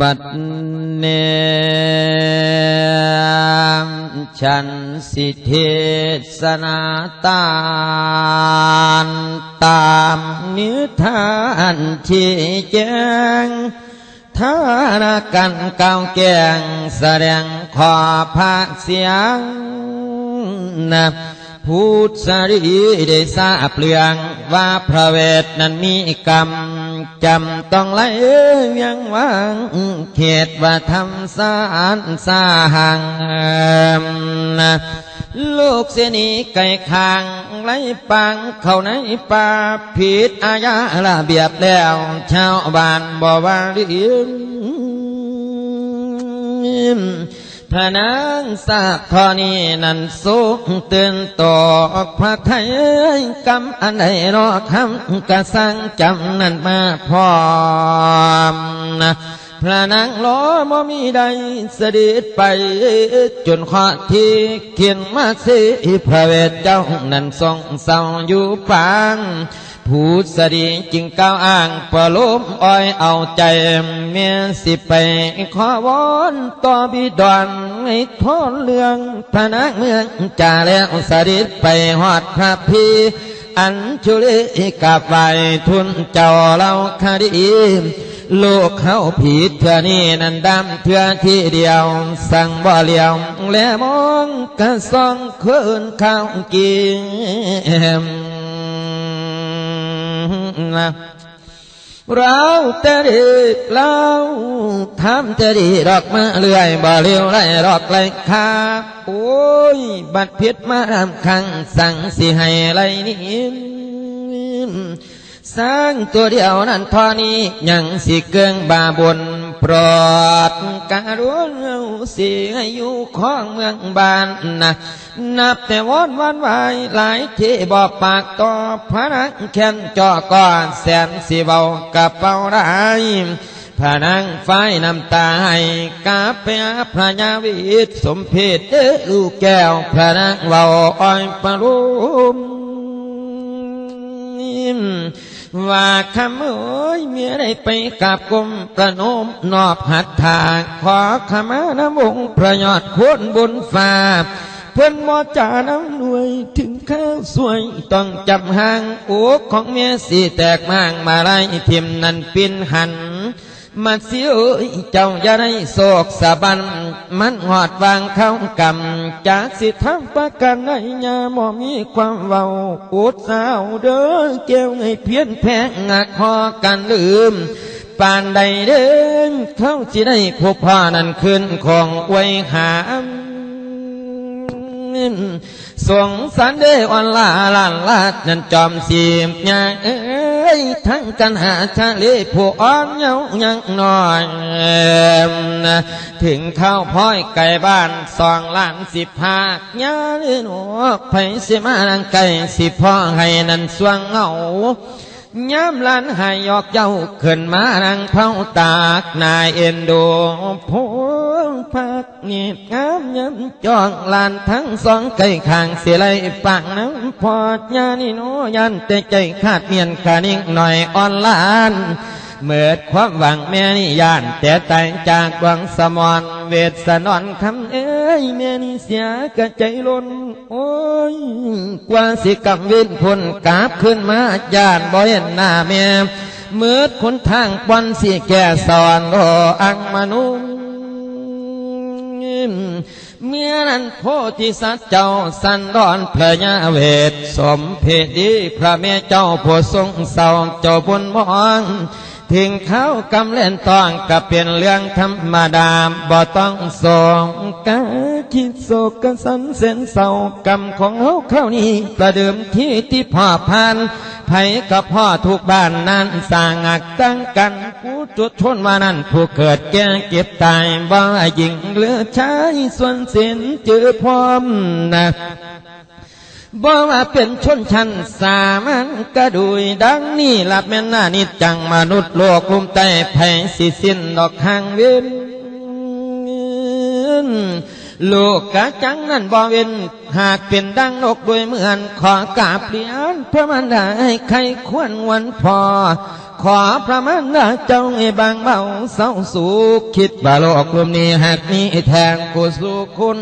บัดเนมฉันสิเทศนาตานตามนิทานที่แจ้งท่านากันเก้าแกงแสดงขอภาคเสียงนะพูดสรีได้ทราบเรื่องว่าพระเวทนั้นมีกรรม จำต้องไล่ยังวางเขตว่าทำสารสาหังลูกเสนีไก่คางไล่ปังเข้าในป่าผิดอาญาระเบียบแล้วชาวบ้านบอกว่าเรียนพระนางทราบทอนีนันสุขเตือนต่อพระไทยกรรมอันใดรอคำกระสังจำนั้นมาพร้อมนะพระนางล้อมมีใดเสด็จไป จนข้อที่เขียนมาสิพระเวทเจ้านั้นทรงเศร้าอยู่ปาง ผู้สดีจึงก้าวอ้างประลมอ้อยเอาใจเมียสิไปขอวอนต่อบิดอนให้ทนเรื่องพระนักเมืองจ่าแล้วสดิไปหอดพระพีอันชุลิกับไวทุนเจ้าเราคดีโลกเขาผิดเถื่อนี้นันดำเถื่อที่เดียว สั่งบ่เลียว และมองกระซองคืนข้าวกิน เราจะดีเราทำจะดีดอกมาเลื่อยบ่เลี้ยวไรดอกไรคาโอ้ย บัดเพียดมาทำคังสั่งสิให้ไรนี่สร้างตัวเดียวนั้นทอนี้ยังสิเกิงบาบน โปรดการุณเสิให้อยู่ของเมืองบ้านนะนับแต่วอนวันวายหลายที่บอกปากต่อพระนักแค้นจอก่อนแสนสิเบากระเป๋าได้พระนางไฟน้ำตาให้กาเปียพระยาวิตสมเพศเด้อลูกแก้วพระนางเบาอ้อยปรุม ว่าคำเอ้ยเมียได้ไปกับกรมประนมนอบหัดทาง ขอขมาน้ำองประยอดโคนบนฟ้าเพื่อนมอจาน้ำหน่วยถึงข้าวสวยต้องจำหางโอกของเมียสีแตกมางมาไล่ทิมนันปินหัน มาเสียเจ้าอย่าได้โศกสะบัน มันหอดวางเข้ากำจากสิทำประกันในยาหมอมีความเว้าอดสาวเด้อเกี่ยวไงเพี้ยนแพงงักคอกันลืมปานใดเดินเขาสิได้พบพ่อนั้นขึ้นของไว้หามสงสารเดออนลาลานลาดนั่นจอมสีมยาเอ้ ยทั้งกันหาชาเลผู้อ่อนเยายังน้อยถึงข้าวพ้อยไก่บ้านสองล้านสิบหากยาเนื้อหนูไผสิมานังไก่สิพ่อให้นันสวงเงาย้ำลันห้ยอกเย้าขึ้นมานังเผาตากนายเอ็นดูพวง พักเงียบงามย้ำจองลานทั้งสองไก่ขางเสียไหลปังน้ำพอดยานี่โนยันแต่ใจขาดเมียนขานิ่งหน่อยอ่อนลานเมื่อความหวังแม่นี่ยาน แต่ตายจากหวังสมอนเวทสนอนคำเอ้ยแม่นี่เสียกระใจล้นโอ้ยกว่าสิกำว้นพลกาบขึ้นมาญาติบ่เห็นหน้าแม่เมื่อคนทางปอนสิแก่สอนรออังมนุษย์ เมียนั้นโพธิสัตว์เจ้าสันดอนพระยาเวท สมเพดีพระเมียเจ้าผู้ทรงเศร้าเจ้าบุญมองถึงเขากำเล่นต้องก็เป็นเรื่องธรรมดาบ่ต้องส่งกาคิดโศกกสันเส้นเศร้ากรรมของเขาเข้านี้ประเดิมที่ที่พ่อพัน ไผกับพ่อทุกบ้านนั้นสร้างอักตั้งกันผู้จุดชนว่านั้นผู้เกิดแก่เก็บตายบ่หญิงเหลือชายส่วนสิ้นเจอพร้อมนะบ่ว่าเป็นชนชั้นสามัญกระดุยดังนี้ลับแม่นหน้านิจจังมนุษย์โลกลุมใจแผ่สิสิ้นดอกหางเว้น ลกกะจังนั้นบ่เว้นหากเป็นดังนกโดยเหมือนขอกราบเลียนพระมันดาให้ใครควรวันพอ ขอพระมันดาเจ้าให้บางเบาเศร้าสุขคิดว่าโลกลมนี้หากมีแทงกูสู่คุณ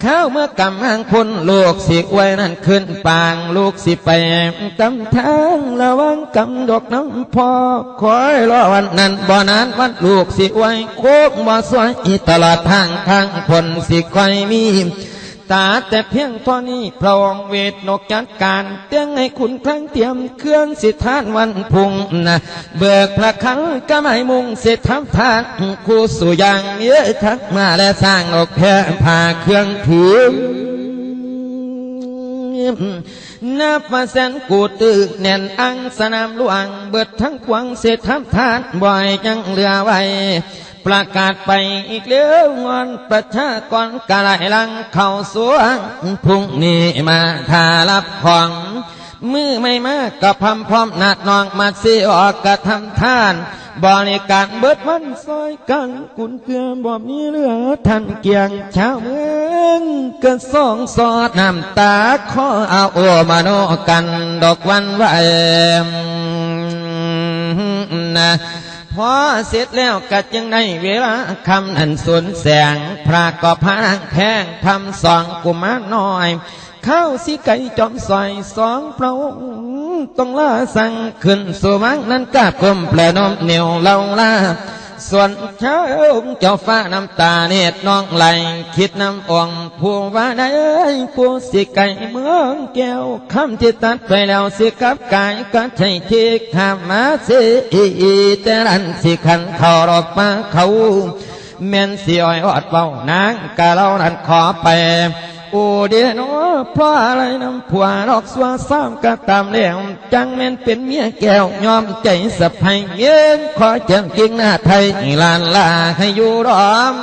เข้าเมื่อกำหางพ้นลูกสิไว้นั่นขึ้นปางลูกสิไปกำทางระวังกำดอกน้ำพอคอยรอวันนั้นบ่อนานวันลูกสิไว้โคกบ่สวยตลอดทางทางพ้นสิคอยมีาแต่เพียงเท่านี้พระองค์เวทนกจัดการเตียงให้คุณครั้งเตรียมเครื่องสิทธานวันพุ่งนะเบิกพระครั้งก็ไม่มุงเสร็จทำทานคู่สู่อย่างเยอะทักมาและสร้างออกแพ่ผ่าเครื่องถือนับมาแสนกูตึกแน่นอังสนามหลวงเบิดทั้งกวงเศษทำทานบ่อยจังเหลือไว้ ประกาศไปอีกเลี้ยวงอนประชากรกะไหลลังเข้าสวงพรุ่งนี้มาทารับของมือไม่มากก็พำพร้อมนัดนองมาสิออกกระทำท่าน บริการเบิดวันซอยกันกุนเกลือบ่มีเหลือท่านเกียงชาวเมืองก็สองสอดน้ำตาขอเอาโอมาโนกันดอกวันไหวนะ พอเสร็จแล้วกัดยังในเวลาคำนันสวนแสง พระก็พางแพงทำสองกุมารน้อย เข้าสิไก่จอมซอยสองเระองค์ต้องล่าสั่งขึ้นสวังนั้นกาบกลมแปลนมเหนียวเล่าลา ส่วนเช้าเจ้าฟ้าน้ำตาเนตรน้องไหลคิดน้ำอ่องผู้ว่าได้ผู้สิไก่เมืองแก้วคำที่ตัดไปแล้วสิกับกายก็ใช่ที่ข้ามาสิแต่รันสิขันเขารอกมาเขาแม่นสิอ้อยอดเบานางกะเล่านั้นขอไป โอเดโนเพราะอะไรน้ำผัวรอกสวาซ้ำก็ตามแล้วจังแม่นเป็นเมียแก้วยอมใจสะพายเงินขอเจังกิงหน้าไทยลานลาให้อยู่รอม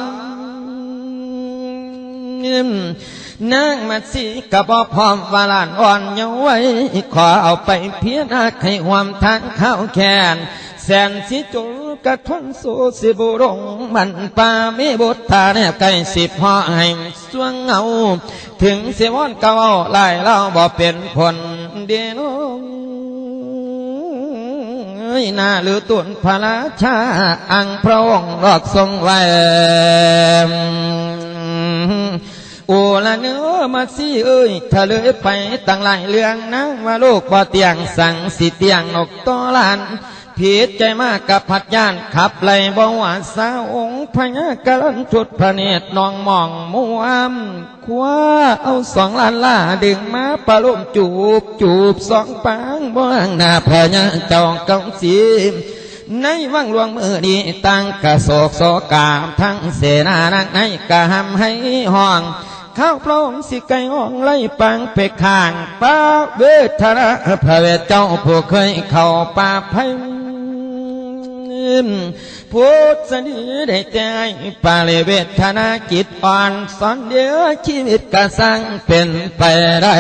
นางมาสีกระบอกพร้อมวาลานอ่อนเยาไว้ ขอเอาไปเพียนาให้ความทางเข้าแขนแสนสิจุลกระทนสูสิบุรงมันป่ามีบุตรตาเนี่ยใกล้สิบพ่อให้ สวงเงา ถึงเสียวอนเก่าไล่เล่าบ่เป็นผลเดียวเอ้ยนาหรือตุนพระราชา อังพระองค์รอกทรงไว้โอละเนื้อมาสิเอ้ยถ้าเลยไปตั้งหลายเรื่องนะว่าลูกบ่เตียงสั่งสิเตียงนกตอลาน ผิดใจมากกับพัดย่านขับไล่บ่หวาสาวองค์พญากะลันจุดพระเนตรนองมองมัวมคว้าเอาสองล้านล่าดึงมาปะลุมจูบจูบสองปางบ้างหน้าพญาจองกองสีในวังหลวงมือนี้ตั้งกระโศกโศกามทั้งเสนานักในกระหำให้ห้องข้าวพลองสิไก่ห้องไล่ปังไปข้างป้าเวทระพระเวทเจ้าผู้เคยเข้าป่าไพพุทธดีได้ใจปาลิเวทนาจิตอ่อนสอนเดียวชีวิตกระสังเป็นไปได้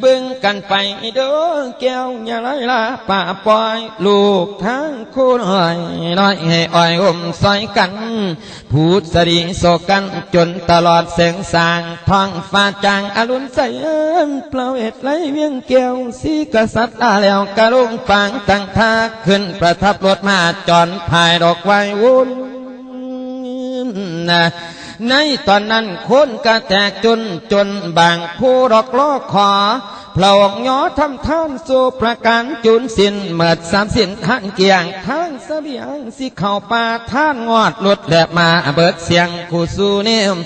เบิ่งกันไปเด้อแก้วอย่าไรลาป่าปอยลูกทั้งคู่หน่อยน้อยให้อ่อยอมซอยกัน พูดสรีโศกันจนตลอดเสียงสางท้องฟ้าจางอรุณใสเอิ้นเปล่าเอ็ดไหลเวียงแก้วสีกษัตริย์ลาแล้วกระลุงฟังตั้งท่าขึ้นประทับรถมาจอนภายดอกไว้วุ่นนะ ในตอนนั้นคนกระแตกจนจนบางผู้รอกล้อขอพระองค์ย้อทำท่านสู่ประการจุนสินเมิดสามสินท่านเกียงทานเสบียงสิเข้าป่าท่านงอดหลุดและมาเบิดเสียงกูสูเนม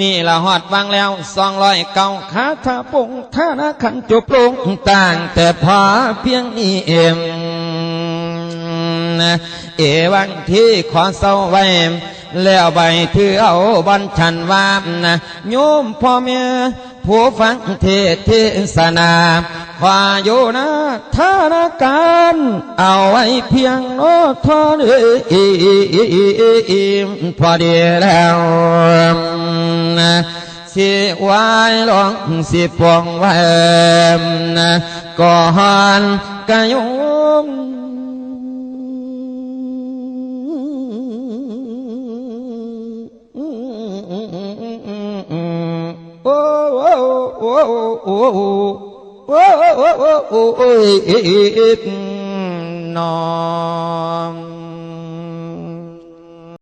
นี่ละหอดวางแล้วสองร้อยเก้าคาถาปงท่านาขันจุบลงต่างแต่พอเพียงนี้เองเอวังที่ขอเศร้าไว้ แล้วใบถือเอาบัญชันวามนะโยมพ่อแม่ผู้ฟังเทศเทศนาขวาอยู่นะธนาการเอาไว้เพียงโน้ทอนเอยพอดีแล้วนะสิวายลองสิปวงไว้นก่อนกะยม โอ้